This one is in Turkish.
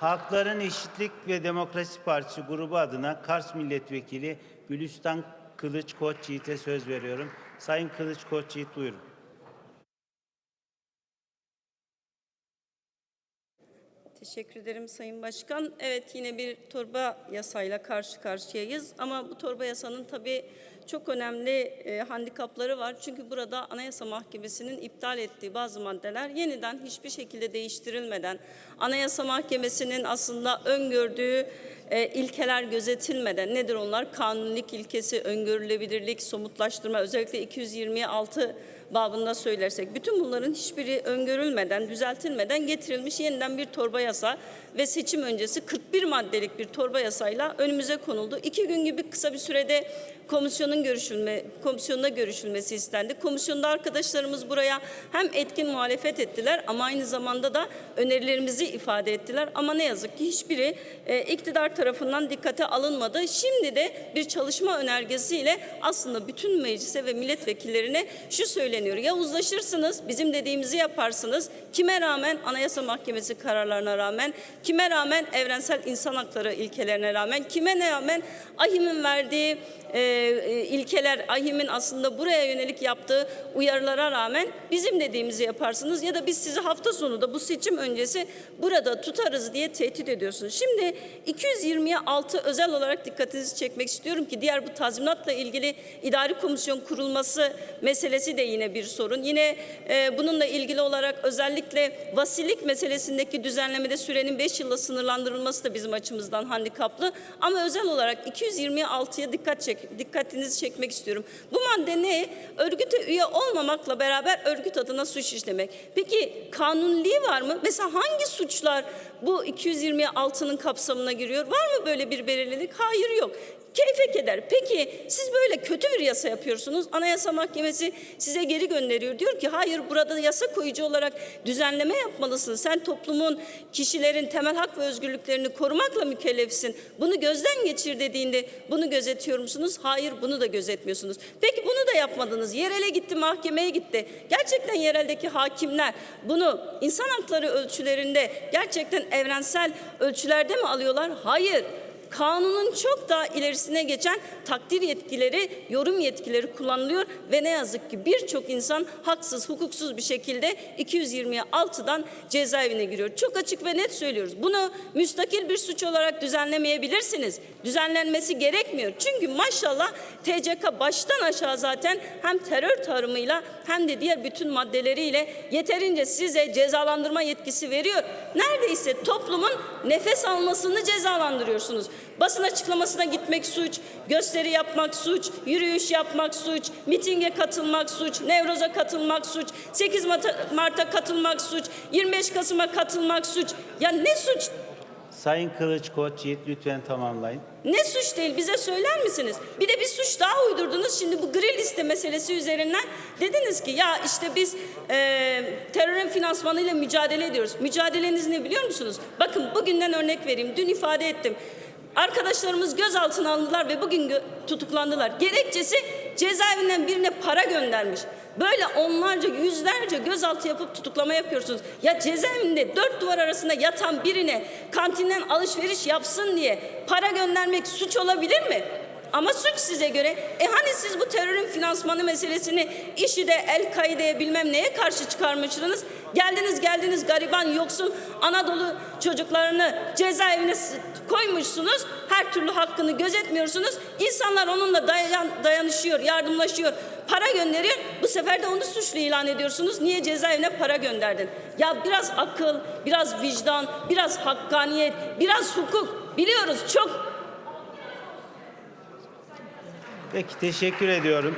Halkların Eşitlik ve Demokrasi Partisi grubu adına Kars Milletvekili Gülistan Kılıç Koç Yiğit'e söz veriyorum. Sayın Kılıç Koç Yiğit buyurun. Teşekkür ederim Sayın Başkan. Evet yine bir torba yasayla karşı karşıyayız ama bu torba yasanın tabii çok önemli e, handikapları var. Çünkü burada Anayasa Mahkemesi'nin iptal ettiği bazı maddeler yeniden hiçbir şekilde değiştirilmeden, Anayasa Mahkemesi'nin aslında öngördüğü e, ilkeler gözetilmeden nedir onlar? Kanunilik ilkesi, öngörülebilirlik, somutlaştırma özellikle 226 babında söylersek bütün bunların hiçbiri öngörülmeden, düzeltilmeden getirilmiş yeniden bir torba yasa ve seçim öncesi 41 maddelik bir torba yasayla önümüze konuldu. İki gün gibi kısa bir sürede komisyonun görüşülme, komisyonda görüşülmesi istendi. Komisyonda arkadaşlarımız buraya hem etkin muhalefet ettiler ama aynı zamanda da önerilerimizi ifade ettiler. Ama ne yazık ki hiçbiri e, iktidar tarafından dikkate alınmadı. Şimdi de bir çalışma önergesiyle aslında bütün meclise ve milletvekillerine şu söyleniyor. Ya uzlaşırsınız, bizim dediğimizi yaparsınız. Kime rağmen Anayasa Mahkemesi kararlarına rağmen, kime rağmen evrensel insan hakları ilkelerine rağmen, kime ne rağmen AHİM'in verdiği e, e, ilkeler, AHİM'in aslında buraya yönelik yaptığı uyarılara rağmen bizim dediğimizi yaparsınız ya da biz sizi hafta sonu da bu seçim öncesi burada tutarız diye tehdit ediyorsunuz. Şimdi 220'ye 6 özel olarak dikkatinizi çekmek istiyorum ki diğer bu tazminatla ilgili idari komisyon kurulması meselesi de yine bir sorun. Yine e, bununla ilgili olarak özellikle vasilik meselesindeki düzenlemede sürenin 5 yılla sınırlandırılması da bizim açımızdan handikaplı. Ama özel olarak 226'ya dikkat çek, dikkatinizi çekmek istiyorum. Bu madde ne? Örgüte üye olmamakla beraber örgüt adına suç işlemek. Peki kanuniliği var mı? Mesela hangi suçlar bu 226'nın kapsamına giriyor? Var mı böyle bir belirlilik? Hayır yok. Keyfe keder. Peki siz böyle kötü bir yasa yapıyorsunuz. Anayasa Mahkemesi size geri gönderiyor. Diyor ki hayır burada yasa koyucu olarak düzenleme yapmalısın. Sen toplumun, kişilerin temel hak ve özgürlüklerini korumakla mükellefsin. Bunu gözden geçir dediğinde bunu gözetiyor musunuz? Hayır bunu da gözetmiyorsunuz. Peki bunu da yapmadınız. Yerele gitti, mahkemeye gitti. Gerçekten yereldeki hakimler bunu insan hakları ölçülerinde gerçekten evrensel ölçülerde mi alıyorlar? Hayır kanunun çok daha ilerisine geçen takdir yetkileri, yorum yetkileri kullanılıyor ve ne yazık ki birçok insan haksız, hukuksuz bir şekilde 226'dan cezaevine giriyor. Çok açık ve net söylüyoruz. Bunu müstakil bir suç olarak düzenlemeyebilirsiniz. Düzenlenmesi gerekmiyor. Çünkü maşallah TCK baştan aşağı zaten hem terör tarımıyla hem de diğer bütün maddeleriyle yeterince size cezalandırma yetkisi veriyor. Neredeyse toplumun nefes almasını cezalandırıyorsunuz. Basın açıklamasına gitmek suç, gösteri yapmak suç, yürüyüş yapmak suç, mitinge katılmak suç, Nevroz'a katılmak suç, 8 Mart'a- katılmak suç, 25 Kasım'a katılmak suç. Ya ne suç? Sayın Kılıç Koç Yiğit lütfen tamamlayın. Ne suç değil bize söyler misiniz? Bir de bir suç daha uydurdunuz. Şimdi bu gri liste meselesi üzerinden dediniz ki ya işte biz e, terörün finansmanıyla mücadele ediyoruz. Mücadeleniz ne biliyor musunuz? Bakın bugünden örnek vereyim. Dün ifade ettim. Arkadaşlarımız gözaltına alındılar ve bugün tutuklandılar. Gerekçesi cezaevinden birine para göndermiş. Böyle onlarca, yüzlerce gözaltı yapıp tutuklama yapıyorsunuz. Ya cezaevinde dört duvar arasında yatan birine kantinden alışveriş yapsın diye para göndermek suç olabilir mi? Ama suç size göre. E hani siz bu terörün finansmanı meselesini işi de El-Kaide'ye bilmem neye karşı çıkarmıştınız. Geldiniz geldiniz gariban yoksul Anadolu çocuklarını cezaevine koymuşsunuz. Her türlü hakkını gözetmiyorsunuz. İnsanlar onunla dayan, dayanışıyor, yardımlaşıyor. Para gönderiyor. Bu sefer de onu suçlu ilan ediyorsunuz. Niye cezaevine para gönderdin? Ya biraz akıl, biraz vicdan, biraz hakkaniyet, biraz hukuk. Biliyoruz çok Peki teşekkür ediyorum.